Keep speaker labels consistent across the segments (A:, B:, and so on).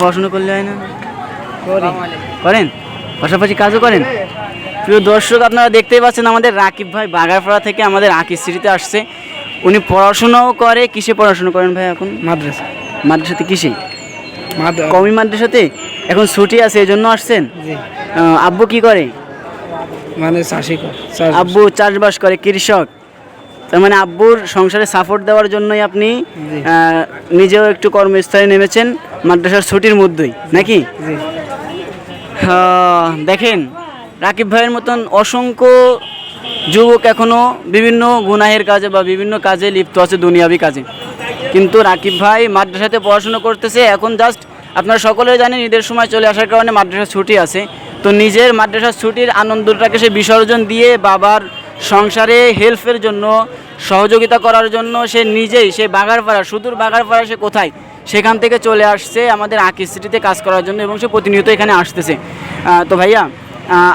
A: পড়াশোনা করলে হয় না? করেন? পাশাপাশি কাজও করেন? প্রিয় দর্শক আপনারা দেখতেই পাচ্ছেন আমাদের রাকিব ভাই বাগারপাড়া থেকে আমাদের আকিস্ত্রিতে আসছে। উনি পড়াশোনাও করে কিসে পড়াশোনা করেন ভাই এখন?
B: মাদ্রাসা।
A: মাদ্রাসাতে কিসে? কমি মাদ্রাসাতে? এখন ছুটি আছে এই জন্য আসছেন আব্বু কি করে?
B: মানে চাষি
A: আব্বু চাষবাস করে কৃষক। তার মানে আব্বুর সংসারে সাপোর্ট দেওয়ার জন্যই আপনি নিজেও একটু কর্মস্থলে নেমেছেন। মাদ্রাসার ছুটির মধ্যেই নাকি? দেখেন রাকিব ভাইয়ের মতন অসংখ্য যুবক এখনও বিভিন্ন গুনাহের কাজে বা বিভিন্ন কাজে লিপ্ত আছে দুনিয়াবি কাজে। কিন্তু রাকিব ভাই মাদ্রাসাতে পড়াশোনা করতেছে এখন জাস্ট আপনারা সকলে জানেন ঈদের সময় চলে আসার কারণে মাদ্রাসার ছুটি আছে। তো নিজের মাদ্রাসার ছুটির আনন্দটাকে সে বিসর্জন দিয়ে বাবার সংসারে হেল্পের জন্য সহযোগিতা করার জন্য সে নিজেই সে বাগারপাড়া সুদূর বাগারপাড়া সে কোথায়? সেখান থেকে চলে আসছে আমাদের আঁকি সিটিতে কাজ করার জন্য এবং সে প্রতিনিয়ত এখানে আসতেছে। তো ভাইয়া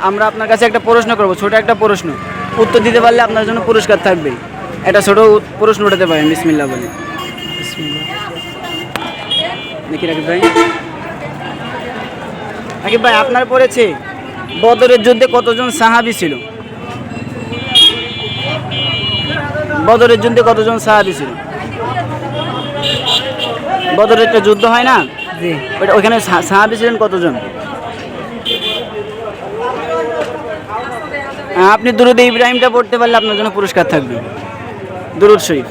A: আমরা আপনার কাছে একটা প্রশ্ন করব, ছোট একটা প্রশ্ন। উত্তর দিতে পারলে আপনার জন্য পুরস্কার থাকবে। একটা ছোট প্রশ্ন উঠাতে পারেন বিসমিল্লা বলে দেখি ভাই। ভাই, আপনার পড়েছে, বদরের যুদ্ধে কতজন সাহাবি ছিল? বদরের যুদ্ধে কতজন সাহাবি ছিল? বদরের একটা যুদ্ধ হয় না?
B: জি।
A: ওইটা ওইখানে সা- সাহাবি ছিলেন কতজন? আপনি দুরুদ ইব্রাহিমটা পড়তে পারলে আপনার জন্য পুরস্কার থাকবে। দুরুদ শরীফ।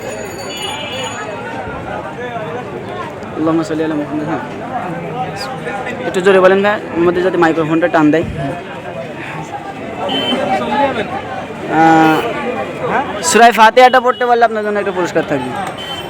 A: সাল্লি মুহাম্মাদ হ্যাঁ। একটু জোরে বলেন ভাই আমাদের যাতে মাইক্রোফোনটা টান দেয়। সুরাই ফাতেহাটা পড়তে পারলে আপনার জন্য একটা পুরস্কার থাকবে।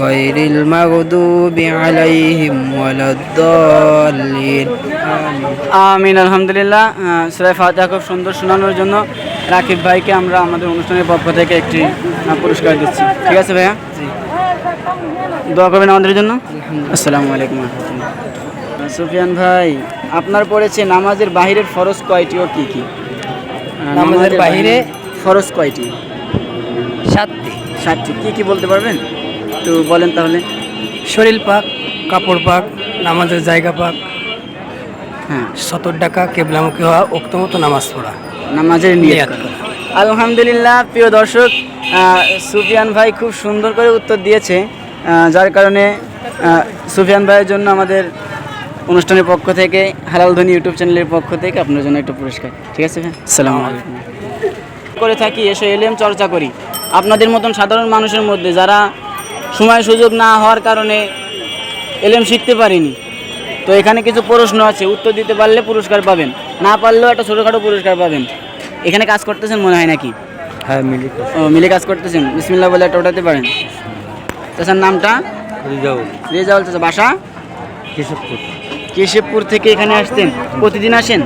B: غير المغضوب عليهم ولا الضالين آمين
A: আমিন আলহামদুলিল্লাহ সুরাই ফাতেহা খুব সুন্দর শোনানোর জন্য রাকিব ভাইকে আমরা আমাদের অনুষ্ঠানের পক্ষ থেকে একটি আহ, পুরস্কার দিচ্ছি ঠিক আছে ভাইয়া
B: জি
A: দোয়া করবেন আমাদের জন্য আসসালামু আলাইকুম রহমতুল্লাহ সুফিয়ান ভাই আপনার পড়েছে নামাজের বাহিরের ফরজ কয়টি ও কি কি আহ,
B: নামাজের বাহিরে?
A: ফরজ কয়টি
B: সাতটি
A: ষাটটি কি কি বলতে পারবেন একটু বলেন তাহলে।
B: শরীর পাক কাপড় পাক নামাজের জায়গা পাক
A: হ্যাঁ।
B: সতর টাকা কেবলামুখী হওয়া উক্ত মতো নামাজ পড়া।
A: নামাজের নিয়ত
B: নিয়াত
A: করা।
B: করা।
A: আলহামদুলিল্লাহ প্রিয় দর্শক সুফিয়ান ভাই খুব সুন্দর করে উত্তর দিয়েছে। যার কারণে সুফিয়ান ভাইয়ের জন্য আমাদের অনুষ্ঠানের পক্ষ থেকে হালাল ধ্বনি ইউটিউব চ্যানেলের পক্ষ থেকে আপনার জন্য একটা পুরস্কার। ঠিক আছে ভাই? সালাম আলাইকুম। করে থাকি এসে এলিএম চর্চা করি। আপনাদের মতন সাধারণ মানুষের মধ্যে যারা সময় সুযোগ না হওয়ার কারণে এলিএম শিখতে পারিনি। তো এখানে কিছু প্রশ্ন আছে উত্তর দিতে পারলে পুরস্কার পাবেন না পারলেও একটা ছোটোখাটো পুরস্কার পাবেন। এখানে কাজ করতেছেন মনে হয় নাকি?
B: হ্যাঁ মিলে
A: ও মিলে কাজ করতেছেন। বিসমিল্লাহ বলে একটা ওঠাতে পারেন। চাচার নামটা? রেজাউল। চাচা বাসা?
B: কেশবপুর।
A: কেশবপুর থেকে এখানে আসতেন প্রতিদিন আসেন?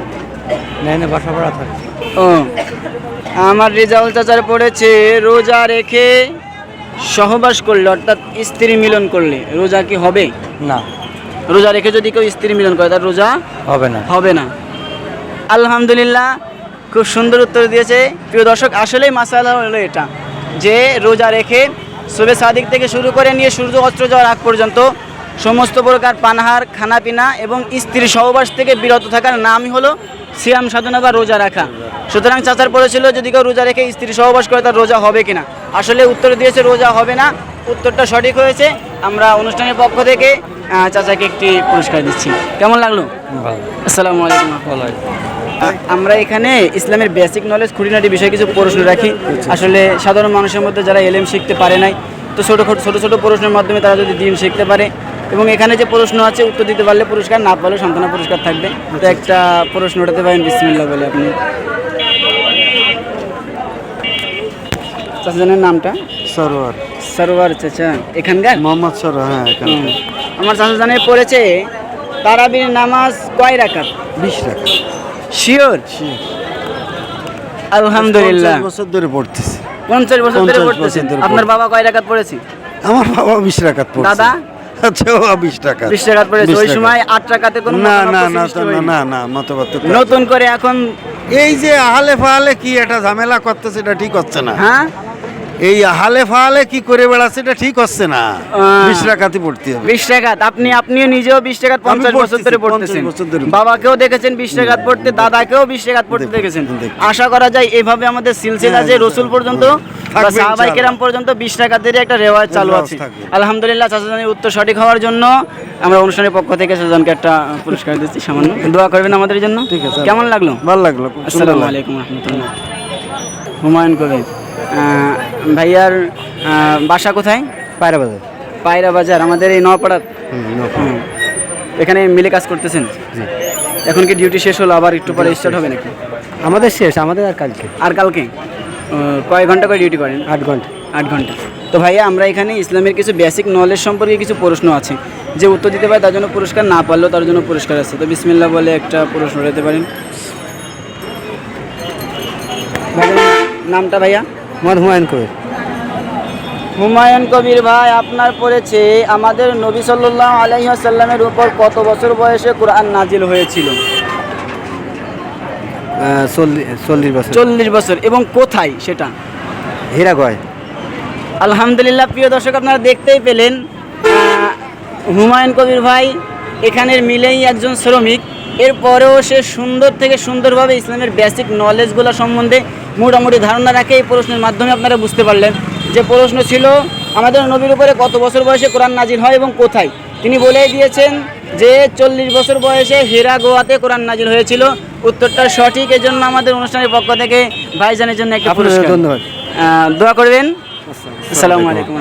B: নাই না বাসা ভাড়া থাকে।
A: ও আমার রেজাউল চাচার পড়েছে রোজা রেখে সহবাস করলে অর্থাৎ স্ত্রী মিলন করলে রোজা কি হবে?
B: না।
A: রোজা রেখে যদি কেউ স্ত্রী মিলন করে তার রোজা
B: হবে না।
A: হবে না। আলহামদুলিল্লাহ খুব সুন্দর উত্তর দিয়েছে। প্রিয় দর্শক আসলেই মাসালা হলো এটা যে রোজা রেখে শুভে সাদিক থেকে শুরু করে নিয়ে সূর্য অস্ত্র যাওয়ার আগ পর্যন্ত সমস্ত প্রকার পানাহার খানাপিনা এবং স্ত্রী সহবাস থেকে বিরত থাকার নামই হলো সিয়াম সাধনা বা রোজা রাখা। সুতরাং চাচার পড়েছিল যদি কেউ রোজা রেখে স্ত্রী সহবাস করে তার রোজা হবে কিনা? আসলে উত্তর দিয়েছে রোজা হবে না। উত্তরটা সঠিক হয়েছে। আমরা অনুষ্ঠানের পক্ষ থেকে চাচাকে একটি পুরস্কার দিচ্ছি। কেমন লাগল? আসসালামু আলাইকুম। আমরা এখানে ইসলামের বেসিক নলেজ খুঁটিনাটি বিষয়ে কিছু প্রশ্ন রাখি। আসলে সাধারণ মানুষের মধ্যে যারা এলএম শিখতে পারে নাই তো ছোটো ছোটো ছোটো প্রশ্নের মাধ্যমে তারা যদি দিন শিখতে পারে এবং এখানে যে প্রশ্ন আছে উত্তর দিতে পারলে পুরস্কার না পারলে সান্ত্বনা পুরস্কার থাকবে। তো একটা প্রশ্ন উঠাতে পারেন বিসমিল্লা বলে আপনি। চাচাজনের নামটা?
C: সরোয়ার।
A: সরোয়ার চাচা। এখানকার?
C: মোহাম্মদ সরোয়ার হ্যাঁ এখানে
A: আমার চাচা জানে পড়েছে তারাবির নামাজ কয় রাকাত?
C: বিশ টাকা
A: শিওর আলহামদুলিল্লাহ।
C: বছর ধরে পড়তেছি।
A: পঞ্চাশ বছর ধরে
C: 50
A: পড়তেছেন।
C: বছর ধরে
A: আপনার বাবা কয় রাকাত পড়েছে?
C: আমার বাবা বিশ পড়ছে।
A: দাদা?
C: আচ্ছা বিশ টাকা।
A: বিশ টাকা পড়েছে ওই সময় আট টাকাতে কোনো
C: না না না না না না মতবাদ
A: নতুন করে এখন
C: এই যে আহালে ফাহালে কি এটা ঝামেলা করতেছে এটা ঠিক হচ্ছে না।
A: হ্যাঁ?
C: এই আহালে ফাহালে কি করে বেড়াচ্ছে এটা ঠিক হচ্ছে না। বিশ টাকাতে পড়তে হবে।
A: বিশ টাকাত আপনি আপনিও নিজেও বিশ টাকাত পঞ্চাশ বছর ধরে পড়তেছেন। বাবাকেও দেখেছেন বিশ টাকাত পড়তে দাদাকেও বিশ টাকাত পড়তে দেখেছেন। আশা করা যায় এইভাবে আমাদের সিলসিলা
C: হ্যাঁ,
A: যে
C: হ্যাঁ,
A: রসুল পর্যন্ত বা সাহাবাই কেরাম পর্যন্ত বিশ টাকাতেরই একটা রেওয়াজ চালু আছে। আলহামদুলিল্লাহ চাচাজানের উত্তর সঠিক হওয়ার জন্য আমরা অনুষ্ঠানের পক্ষ থেকে চাচাজনকে একটা পুরস্কার দিচ্ছি সামান্য। দোয়া করবেন আমাদের জন্য।
C: ঠিক আছে।
A: কেমন লাগল?
C: ভালো লাগল
A: আসসালামু আলাইকুম রহমতুল্লাহ। হুমায়ুন কবির ভাইয়ার বাসা কোথায়?
B: পায়রা বাজার
A: পায়রা বাজার আমাদের এই নওপাড়ার। হুম। এখানে মিলে কাজ করতেছেন? এখন কি ডিউটি শেষ হলো আবার একটু পরে স্টার্ট হবে নাকি?
B: আমাদের শেষ আমাদের আর কালকে।
A: আর কালকে? কয় ঘণ্টা করে ডিউটি করেন?
B: আট ঘণ্টা।
A: আট ঘণ্টা। তো ভাইয়া আমরা এখানে ইসলামের কিছু বেসিক নলেজ সম্পর্কে কিছু প্রশ্ন আছে। যে উত্তর দিতে পারে তার জন্য পুরস্কার না পারলেও তার জন্য পুরস্কার আছে। তো বিসমিল্লা বলে একটা প্রশ্ন দিতে পারেন। নামটা ভাইয়া?
B: মোহাম্মদ হুমায়ুন কবির।
A: হুমায়ুন কবির ভাই আপনার পড়েছে আমাদের নবী সাল্লাহ আলহিহাসাল্লামের উপর কত বছর বয়সে কোরআন নাজিল হয়েছিল?
B: চল্লিশ চল্লিশ বছর।
A: চল্লিশ বছর এবং কোথায় সেটা?
B: হীরাগয়
A: আলহামদুলিল্লাহ প্রিয় দর্শক আপনারা দেখতেই পেলেন হুমায়ুন কবির ভাই এখানের মিলেই একজন শ্রমিক। এরপরেও সে সুন্দর থেকে সুন্দরভাবে ইসলামের বেসিক নলেজগুলো সম্বন্ধে মোটামুটি ধারণা রাখে এই প্রশ্নের মাধ্যমে আপনারা বুঝতে পারলেন যে প্রশ্ন ছিল আমাদের নবীর উপরে কত বছর বয়সে কোরআন নাজির হয় এবং কোথায়? তিনি বলেই দিয়েছেন যে চল্লিশ বছর বয়সে হেরা গোয়াতে কোরআন নাজির হয়েছিল। উত্তরটা সঠিক এই জন্য আমাদের অনুষ্ঠানের পক্ষ থেকে ভাইজানের জন্য একটা পুরস্কার।
B: ধন্যবাদ।
A: দোয়া করবেন। আসসালামু আলাইকুম।